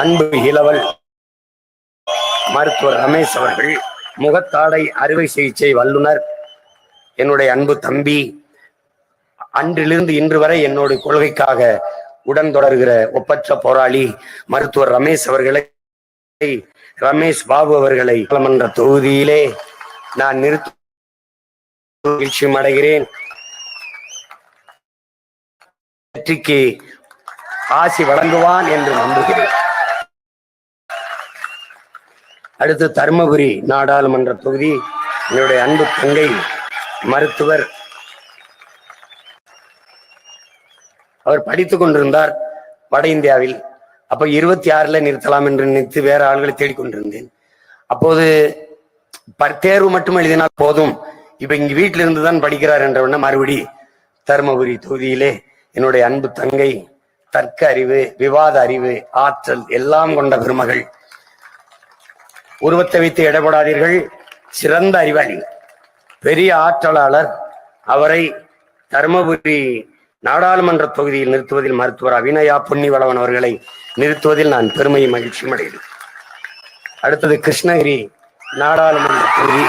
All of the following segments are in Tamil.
அன்பு இளவல் மருத்துவர் ரமேஷ் அவர்கள் முகத்தாடை அறுவை சிகிச்சை வல்லுனர் என்னுடைய அன்பு தம்பி அன்றிலிருந்து இன்று வரை என்னோட கொள்கைக்காக உடன் தொடர்கிற ஒப்பற்ற போராளி மருத்துவர் ரமேஷ் அவர்களை ரமேஷ் பாபு அவர்களை பாராளுமன்ற தொகுதியிலே நான் நிறுத்த மகிழ்ச்சியும் அடைகிறேன். வெற்றிக்கு ஆசி வழங்குவான் என்று நம்புகிறேன். அடுத்து தருமபுரி நாடாளுமன்ற தொகுதி. என்னுடைய அன்பு தங்கை மருத்துவர். அவர் படித்து கொண்டிருந்தார் வட இந்தியாவில். அப்ப இருபத்தி ஆறுல நிறுத்தலாம் என்று நினைத்து வேற ஆள்களை தேடிக்கொண்டிருந்தேன் அப்போது தேர்வு மட்டும் எழுதினால் போதும். இப்ப இங்க வீட்டில இருந்து தான் படிக்கிறார் என்ற மறுபடி தருமபுரி தொகுதியிலே என்னுடைய அன்பு தங்கை தர்க்க அறிவு விவாத அறிவு ஆற்றல் எல்லாம் கொண்ட பெருமகள் உருவத்தை வைத்து இடப்படாதீர்கள் சிறந்த அறிவாளி. பெரிய ஆற்றலாளர். அவரை தருமபுரி நாடாளுமன்ற தொகுதியில் நிறுத்துவதில் மருத்துவர் அபிநயா பொன்னிவளவன் அவர்களை நிறுத்துவதில் நான் பெருமையும் மகிழ்ச்சியும் அடைகிறேன். அடுத்தது கிருஷ்ணகிரி நாடாளுமன்ற தொகுதி.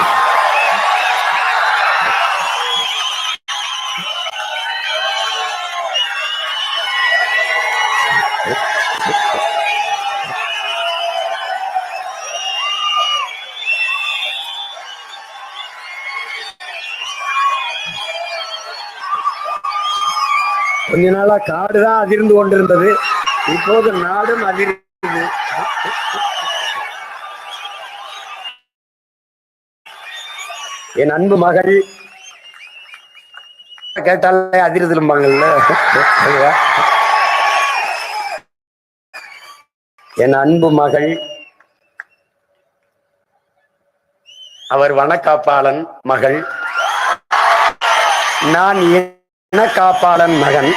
கொஞ்ச நாளா காடுதான் அதிர்ந்து கொண்டிருந்தது. இப்போது நாடும் அதிர்ந்தது என் அன்பு மகள் கேட்டாலே அதிர்திரும்பாங்கல்ல என் அன்பு மகள் அவர் வனக்காப்பாளன் மகள். நான் காப்பாளன் மகன்.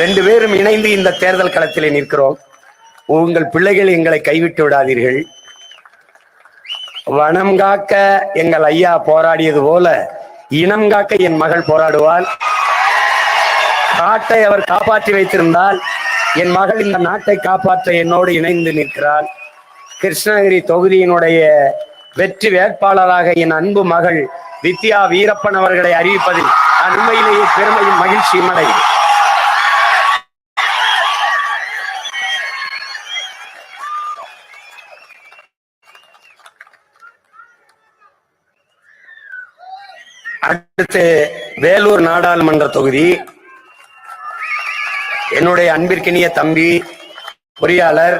ரெண்டு பேரும் இணைந்து இந்த தேர்தல் களத்திலே நிற்கிறோம். உங்கள் பிள்ளைகள் எங்களை கைவிட்டு விடாதீர்கள். வனம் காக்க எங்கள் ஐயா போராடியது போல இனம் காக்க என் மகள் போராடுவாள். காட்டை அவர் காப்பாற்றி வைத்திருந்தால் என் மகள் இந்த நாட்டை காப்பாற்ற என்னோடு இணைந்து நிற்கிறாள். கிருஷ்ணகிரி தொகுதியினுடைய வெற்றி வேட்பாளராக என் அன்பு மகள் வித்யா வீரப்பன் அவர்களை அறிவிப்பதில் நான் உண்மையிலேயே பெருமையும் மகிழ்ச்சியும் அடையும். அடுத்து வேலூர் நாடாளுமன்ற தொகுதி. என்னுடைய அன்பிற்கினிய தம்பி பொறியாளர்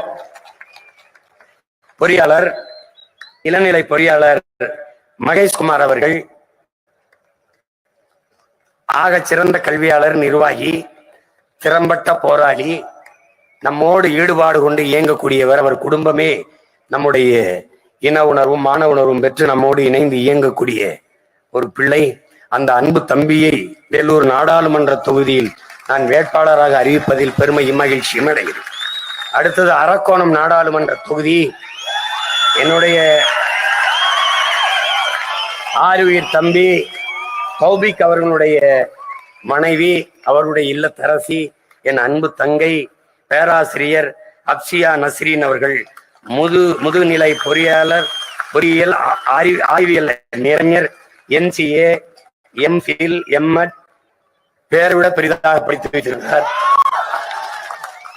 பொறியாளர் இளநிலை பொறியாளர் மகேஷ்குமார் அவர்கள் ஆக சிறந்த கல்வியாளர் நிர்வாகி திறம்பட்ட போராளி நம்மோடு ஈடுபாடு கொண்டு இயங்கக்கூடியவர். அவர் குடும்பமே நம்முடைய இன உணர்வும் மான உணர்வும் பெற்று நம்மோடு இணைந்து இயங்கக்கூடிய ஒரு பிள்ளை. அந்த அன்பு தம்பியை வேலூர் நாடாளுமன்ற தொகுதியில் நான் வேட்பாளராக அறிவிப்பதில் பெருமையும் மகிழ்ச்சியும் அடைகிறேன் அடுத்தது அரக்கோணம் நாடாளுமன்ற தொகுதி. என்னுடைய ஆறுயிர் தம்பி கௌபிக் அவர்களுடைய மனைவி அவருடைய இல்லத்தரசி என் அன்பு தங்கை பேராசிரியர் அப்சியா நஸ்ரீன் அவர்கள். முது முதுநிலை பொறியாளர் பொறியியல் ஆ- ஆய்வியல் நிறைஞர் என்சிஏ எம்ஃபில் எம்எட் பேரை விட பெரிதாக படித்து வைத்திருக்கிறார்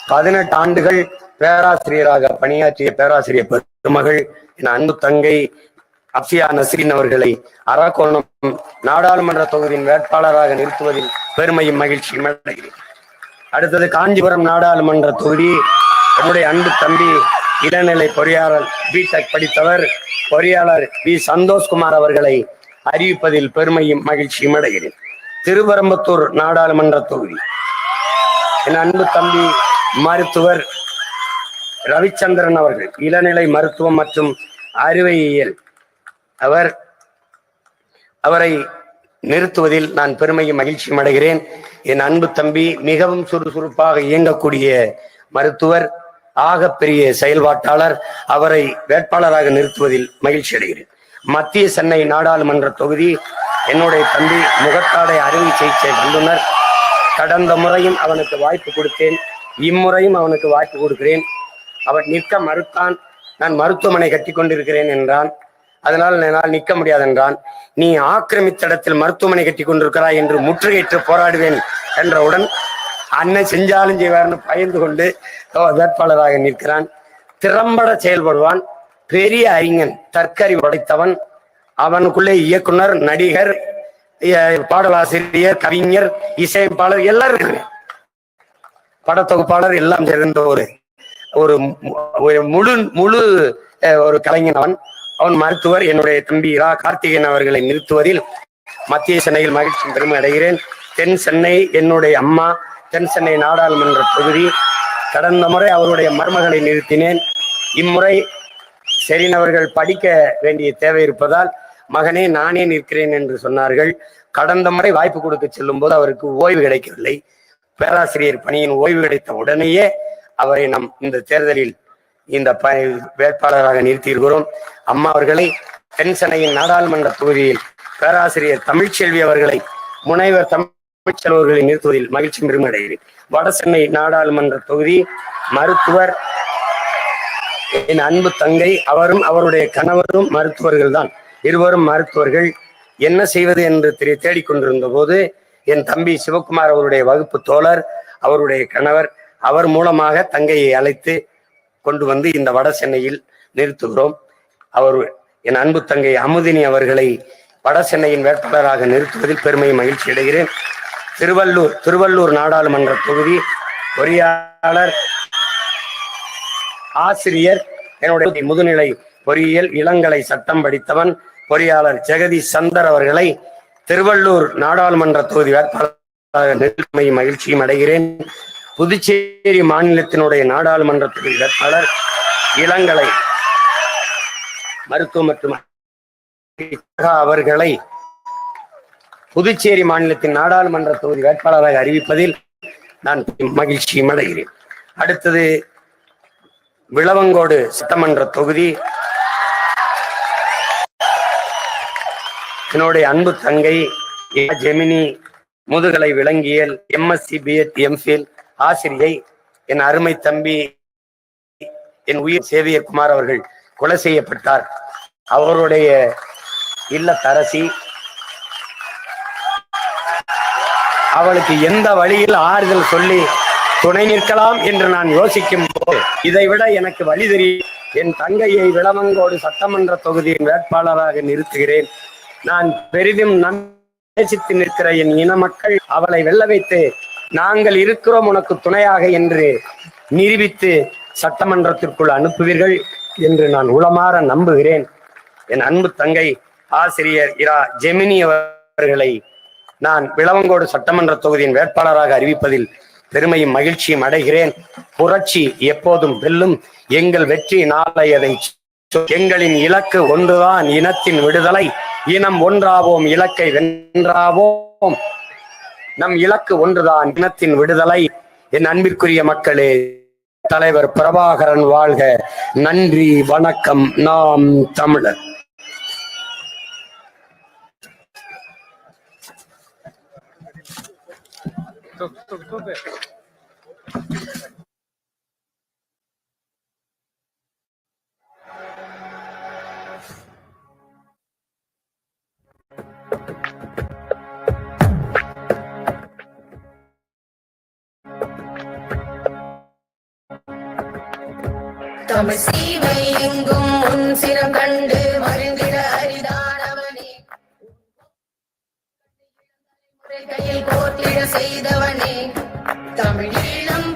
பதினெட்டு ஆண்டுகள் பேராசிரியராக பணியாற்றிய பேராசிரியர் பெருமகள் என் அன்பு தங்கை அப்சியா நஸ்ரீன் அவர்களை அராக்கோணம் நாடாளுமன்ற தொகுதியின் வேட்பாளராக நிறுத்துவதில் பெருமையும் மகிழ்ச்சியும் அடைகிறேன். அடுத்தது காஞ்சிபுரம் நாடாளுமன்ற தொகுதி என்னுடைய அன்பு தம்பி இளநிலை பொறியாளர் பிடெக் படித்தவர் பொறியாளர் வி. சந்தோஷ்குமார் அவர்களை அறிவிப்பதில் பெருமையும் மகிழ்ச்சியும் அடைகிறேன். திருவரம்பத்தூர் நாடாளுமன்ற தொகுதி. என் அன்பு தம்பி மருத்துவர் ரவிச்சந்திரன் அவர்கள் இளநிலை மருத்துவம் மற்றும் அறுவையியல் அவர் அவரை நிறுத்துவதில் நான் பெருமையும் மகிழ்ச்சியும் அடைகிறேன். என் அன்பு தம்பி மிகவும் சுறுசுறுப்பாக இயங்கக்கூடிய மருத்துவர் ஆகப்பெரிய செயல்பாட்டாளர் அவரை வேட்பாளராக நிறுத்துவதில் மகிழ்ச்சி அடைகிறேன். மத்திய சென்னை நாடாளுமன்ற தொகுதி என்னுடைய தம்பி முகத்தாடை அறுவை சிகிச்சை வல்லுநர். கடந்த முறையும் அவனுக்கு வாய்ப்பு கொடுத்தேன். இம்முறையும் அவனுக்கு வாய்ப்பு கொடுக்கிறேன். அவன் நிற்க மறுத்தான். நான் மருத்துவமனை கட்டி கொண்டிருக்கிறேன் என்றான். அதனால் என்னால் நிற்க முடியாதென்றான். நீ ஆக்கிரமித்த இடத்தில் மருத்துவமனை கட்டி கொண்டிருக்கிறாய் என்று முற்றுகையிட்டு போராடுவேன் என்றவுடன் அண்ணன் செஞ்சாலும் செய்வார்னு பயந்து கொண்டு வேட்பாளராக நிற்கிறான். திறம்பட செயல்படுவான். பெரிய அறிஞன் தற்கறி படைத்தவன். அவனுக்குள்ளே இயக்குனர் நடிகர் பாடலாசிரியர் கவிஞர் இசையமைப்பாளர் எல்லாரும் படத்தொகுப்பாளர் எல்லாம் சேர்ந்த ஒரு ஒரு முழு முழு ஒரு கலைஞன் அவன். அவன் மருத்துவர் என்னுடைய தம்பி ரா கார்த்திகேயன் அவர்களை நிறுத்துவதில் மத்திய சென்னையில் மகிழ்ச்சி பெருமை அடைகிறேன். தென் சென்னை என்னுடைய அம்மா தென் சென்னை நாடாளுமன்ற தொகுதி. கடந்த முறை அவருடைய மருமகளை நிறுத்தினேன். இம்முறை செரின் அவர்கள் படிக்க வேண்டிய தேவை இருப்பதால் மகனே நானே நிற்கிறேன் என்று சொன்னார்கள். கடந்த முறை வாய்ப்பு கொடுக்க செல்லும் போது அவருக்கு ஓய்வு கிடைக்கவில்லை. பேராசிரியர் பணியின் ஓய்வு கிடைத்த உடனேயே அவரை நம் இந்த தேர்தலில் இந்த ப வேட்பாளராக நிறுத்தியிருக்கிறோம். அம்மா அவர்களை தென் நாடாளுமன்ற தொகுதியில் பேராசிரியர் தமிழ்ச்செல்வி அவர்களை முனைவர் தமிழ்ச்செல்வர்களை நிறுத்துவதில் மகிழ்ச்சி பெருமடைகிறேன். வட சென்னை நாடாளுமன்ற தொகுதி மருத்துவர் என் அன்பு தங்கை அவரும் அவருடைய கணவரும் மருத்துவர்கள் தான். இருவரும் மருத்துவர்கள். என்ன செய்வது என்று தெரிய தேடிக்கொண்டிருந்த போது என் தம்பி சிவகுமார் அவருடைய வகுப்பு தோழர் அவருடைய கணவர் அவர் மூலமாக தங்கையை அழைத்து கொண்டு வந்து இந்த வட சென்னையில் நிறுத்துகிறோம். அவர் என் அன்பு தங்கை அமுதினி அவர்களை வட சென்னையின் வேட்பாளராக நிறுத்துவதில் பெருமை மகிழ்ச்சி அடைகிறேன். திருவள்ளூர் திருவள்ளூர் நாடாளுமன்ற தொகுதி பொறியாளர் ஆசிரியர் என்னுடைய முதுநிலை பொறியியல் இளங்கலை சட்டம் படித்தவன் பொறியாளர் ஜெகதி சந்தர் அவர்களை திருவள்ளூர் நாடாளுமன்ற தொகுதி வேட்பாளராக நிறுத்தமை மகிழ்ச்சியும் அடைகிறேன். புதுச்சேரி மாநிலத்தினுடைய நாடாளுமன்ற தொகுதி வேட்பாளர் இளங்கலை மருத்துவ மற்றும் அவர்களை புதுச்சேரி மாநிலத்தின் நாடாளுமன்ற தொகுதி வேட்பாளராக அறிவிப்பதில் நான் மகிழ்ச்சியும் அடைகிறேன் அடுத்தது விளவங்கோடு சட்டமன்ற தொகுதி என்னுடைய அன்பு தங்கை ஏ. ஜெமினி முதுகலை விலங்கியல் எம்எஸ்சி பிஎட் எம்ஃபில் ஆசிரியை என் அருமை தம்பி என் உயிர் சேவிய குமார் அவர்கள் கொலை செய்யப்பட்டார். அவருடைய இல்லத்தரசி அவளுக்கு எந்த வழியில் ஆறுதல் சொல்லி துணை நிற்கலாம் என்று நான் யோசிக்கும் போது இதை விட எனக்கு வழி தெரியும். என் தங்கையை விளமங்கோடு சட்டமன்ற தொகுதியின் வேட்பாளராக நிறுத்துகிறேன். நான் பெரிதும் நம் நேசித்து நிற்கிற என் இன மக்கள் அவளை வெல்ல வைத்து நாங்கள் இருக்கிறோம் உனக்கு துணையாக என்று நிரூபித்து சட்டமன்றத்திற்குள் அனுப்புவீர்கள் என்று நான் உளமாற நம்புகிறேன். என் அன்பு தங்கை ஆசிரியர் இரா ஜெமினி அவர்களை நான் விளவங்கோடு சட்டமன்ற தொகுதியின் வேட்பாளராக அறிவிப்பதில் பெருமையும் மகிழ்ச்சியும் அடைகிறேன். புரட்சி எப்போதும் வெல்லும். எங்கள் வெற்றி நாளையதை எங்களின் இலக்கு ஒன்றுதான் இனத்தின் விடுதலை. இனம் ஒன்றாவோம் இலக்கை வென்றாவோம். நம் இலக்கு ஒன்றுதான் இனத்தின் விடுதலை. என் அன்பிற்குரிய மக்களே தலைவர் பிரபாகரன் வாழ்க. நன்றி வணக்கம். நாம் தமிழர். தமிழ் சீமை எங்கும் உன் சிரம் கண்டு மருந்திட அரிதானவனே. கையில் கோர்த்திட செய்தவனே. தமிழ் ஈழம்